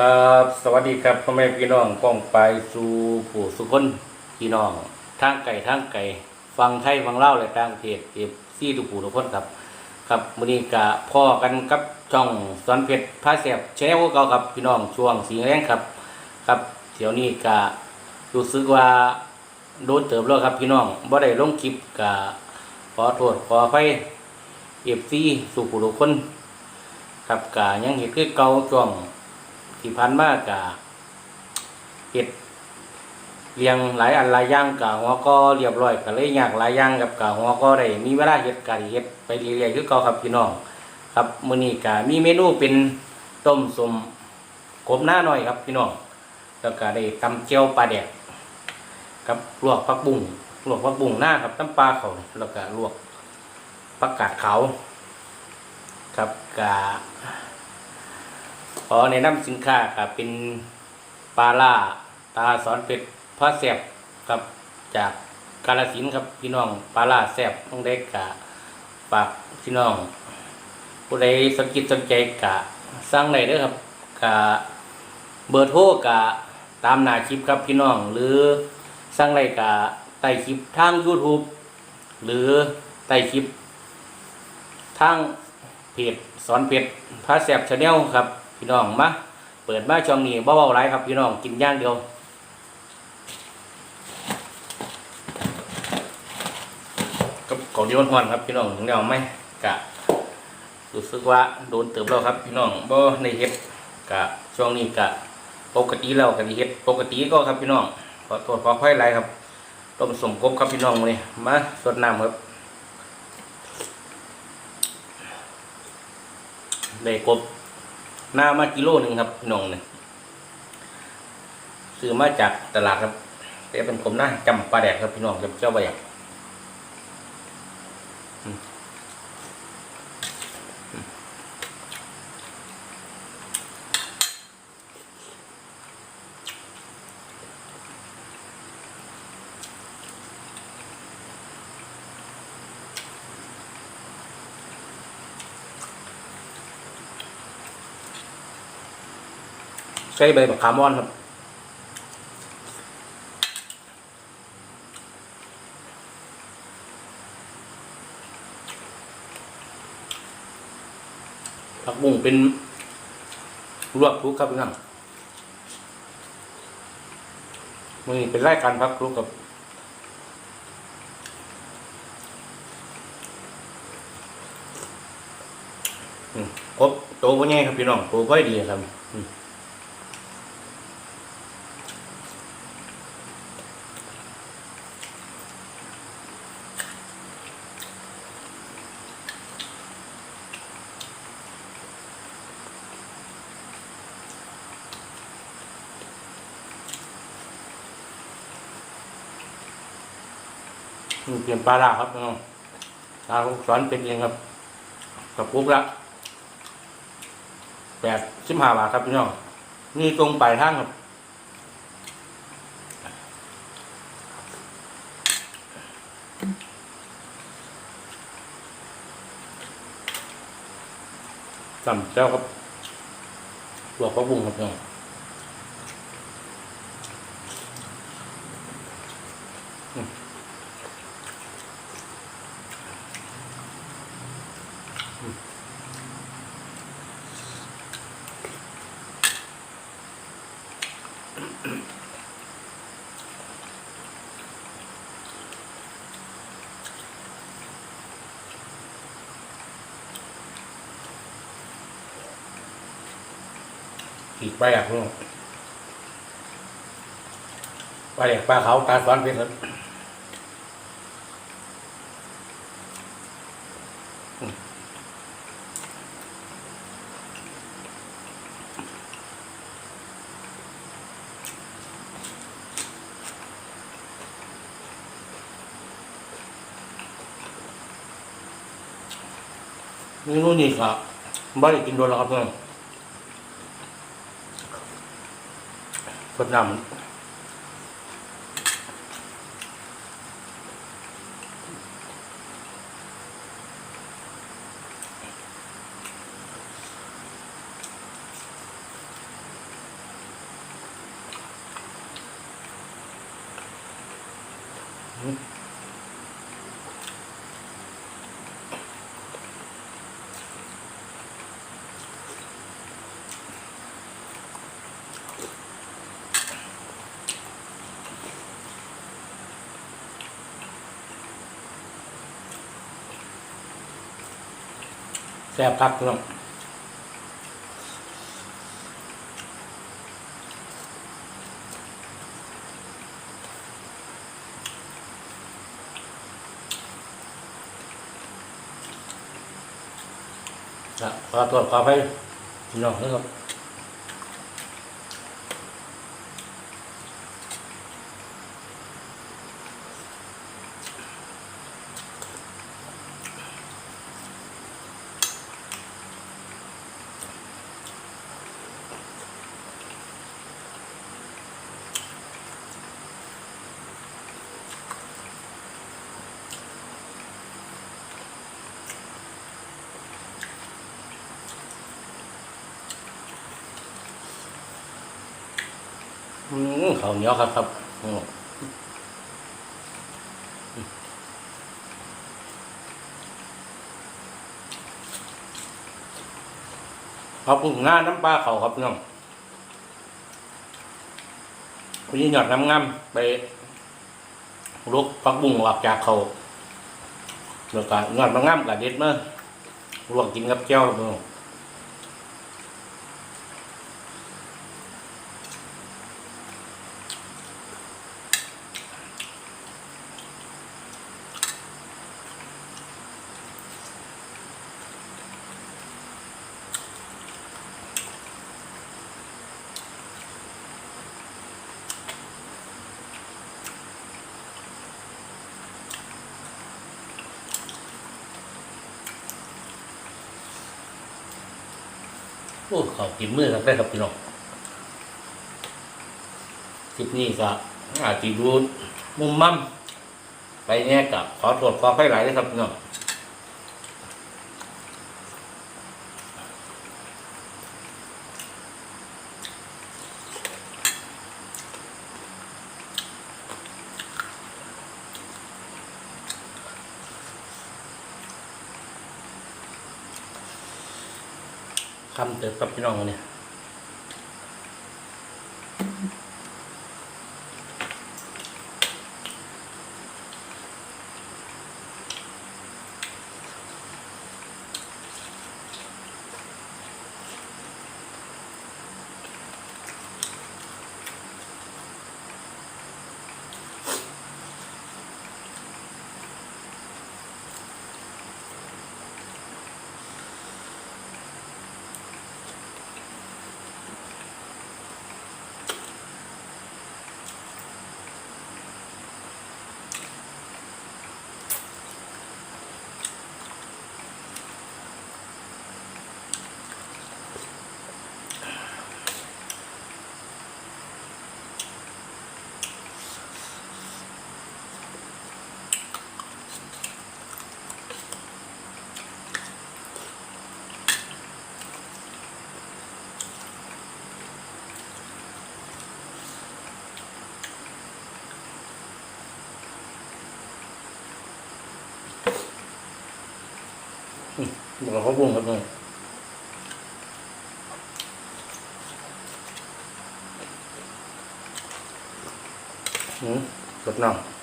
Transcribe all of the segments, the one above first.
ครับ สวัสดีครับพ่อแม่พี่น้องป้องไปสู่ผู้สุคนพี่น้องทางไก่ทางไก่ฟังไทยฟังเล่าและต่างประเทศเอฟซีทุกผู้ทุกคนครับ ครับมื้อนี้กะพ่อกันกับช่องสอนเพชรพาแสบแชร์เก่าครับพี่น้องช่วงสีแรงครับ ครับเดี๋ยวนี้กะรู้สึกว่าโดนเติบแล้วครับพี่น้องบ่ได้ลงคลิปกะขอโทษขออภัยเอฟซีสู่ผู้ทุกคน ครับกะยังเห็นคือเก่าช่วง ที่พันมากกะเห็ดเรียงหลายอันหลายอย่างกะหัวก็เรียบร้อยก็เลยอยากหลายอย่างกับกะหัวก็ได้มีเวลาเฮ็ดกะเฮ็ดไปเรื่อยๆคือเก่าครับพี่น้อง ครับมื้อนี้กะมีเมนูเป็นต้มสมกบหน้าหน่อยครับพี่น้องแล้วก็ได้ตำเจียวปลาแดกกับลวกผักบุ้งลวกผักบุ้งหน้าครับน้ำปลาเขาแล้วก็ลวกผักกาดขาครับกะ ขอแนะนำสินค้าครับเป็นปลาล่าตาสอนเป็ดพระแสบครับจากกาลสินครับพี่น้องปลาล่าแสบต้องได้กะฝากพี่น้อง ผู้ใดสนจิตสนใจกะสร้างได้เด้อครับกะเบอร์โทรกะตามหน้าคลิปครับพี่น้อง หรือสร้างได้กะใต้คลิปทาง YouTube หรือใต้คลิปทางเพจสอนเพชรพระแสบชาแนลครับ พี่น้องมาเปิดมาช่องนี้เบาๆไรครับพี่น้องกินย่างเดียวกับของที่ร้อนๆครับพี่น้องถึงแนวไหมกะรู้สึกว่าโดนเติบแล้วครับ พี่น้องบ่ในเฮ็ดกะช่วงนี้กะปกติแล้วกันเฮ็ดปกติก็ครับพี่น้องขอโทษขออภัยไรครับต้มสมกบครับพี่น้องเลยมาสดน้ำครับได้กบ หน้ามากิโลหนึ่งครับพี่น้องเนี่ยซื้อมาจากตลาดครับแต่เป็นกลมหน้าจำปลาแดกครับพี่น้องจำเจ้าปลาแดก ใช้ใบมะขามอ่อนครับผักบุ้งเป็นลวกคลุกครับพี่น้องมือนี้เป็นรายการพักคลุกกับครบโตวันนี้ครับพี่น้องโตค่อยดีครับ เปลี่ยนปลาลาครับน้องปลาสอนเป็นเองครับ กับปุ๊บละแปดสิบห้าบาทครับพี่น้องนี่ตรงปลายทางครับจำเจ้าครับลวพระบุงครับน้อง ปอะพี่น้องปลาแดกปลาเขาวตาสอนเป็นครับเมนูนี้ก็บ่ได้กินโดนแล้วครับเพื่อน สดน้ำ แซ่บพักพี่น้องขอตรวจขอไปพี่น้องนะครับ อืมข้าเหนียวครับครับอืมครับผมงานน้ำปลาเขาครับน้องวันนี้หยอดน้ำงามไปลุกพักบุ้งออกจากเขาแล้วก็หยอดน้ำงามกับเด็ดเมื่อลวกกินกับเจ้าน้อง อ้เขากินมือกันได้ครับพี่น้องคลิปนี้ก็อาจจะดูมุมมั่มไปแน่กับขอโทษขอให้หลายนะครับพี่น้อง คำเติบกับพี่น้องเนี่ย บอกเขาบุ้งครับนี้อืมสดน้ำ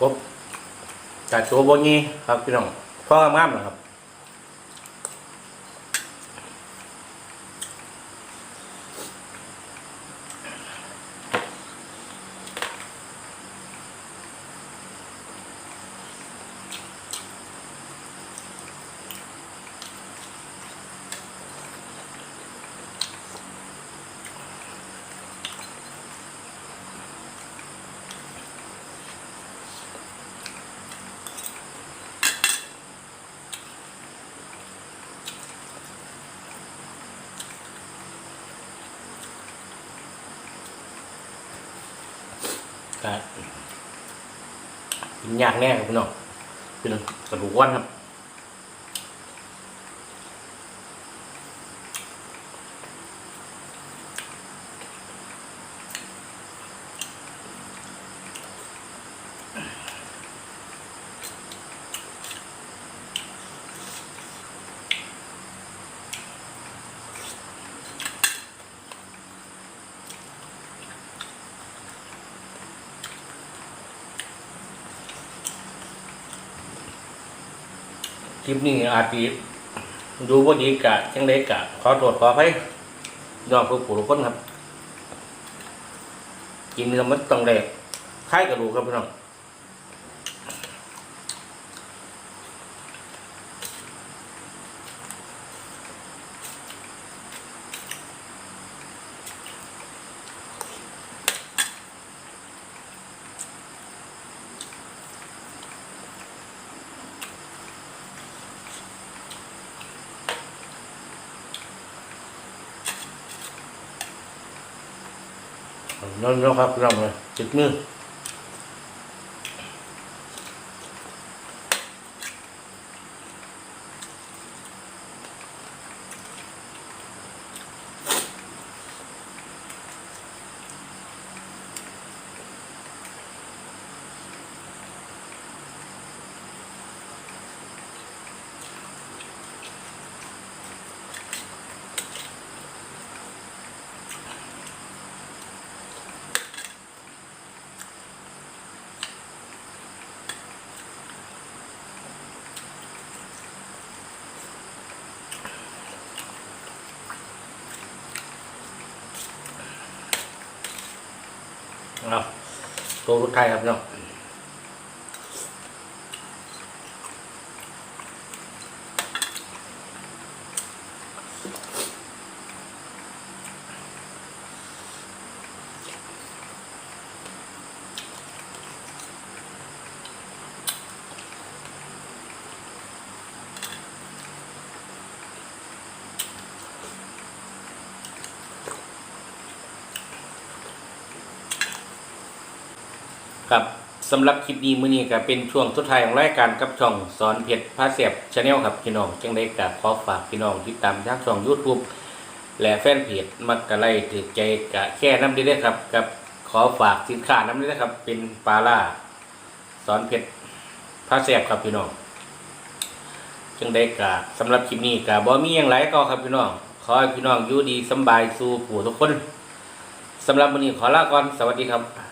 กบจัดตัวบนนี้ครับพี่น้องพ่องามๆนะครับ ก็กินยากแน่ครับพี่น้องเป็นกระดูกอ้วนครับ ลิปนี้อาจจะดูว่าดีกะจังไดกะ ขอตรวจขอให้ยอมผู้ผู้ทุกคนครับ กินแล้วมันต้องแดกคล้ายกระดูกครับพี่น้อง นั่นนะครับพี่น้องเลยจิตมือเอา ตัวรถไทยครับเนาะครับ สำหรับคลิปนี้มื้อนี้ก็เป็นช่วงสุดท้ายของรายการกับช่องสอนเพชรพาเสียบชาแนลครับพี่น้องจังได้กะขอฝากพี่น้องติดตามทางช่อง YouTube และแฟนเพจมักกะไลถือใจกะแค่น้ำดีเด้ครับกับขอฝากสินค้าน้ำดีเด้ครับ เป็นปลาล่าสอนเพชรพาเสียบครับพี่น้องจังได้กะสำหรับคลิปนี้กะบ่มีหยังไรก็ครับพี่น้องขอให้พี่น้องอยู่ดีสบายสู่ผู้ทุกคนสำหรับวันนี้ขอลาก่อนสวัสดีครับ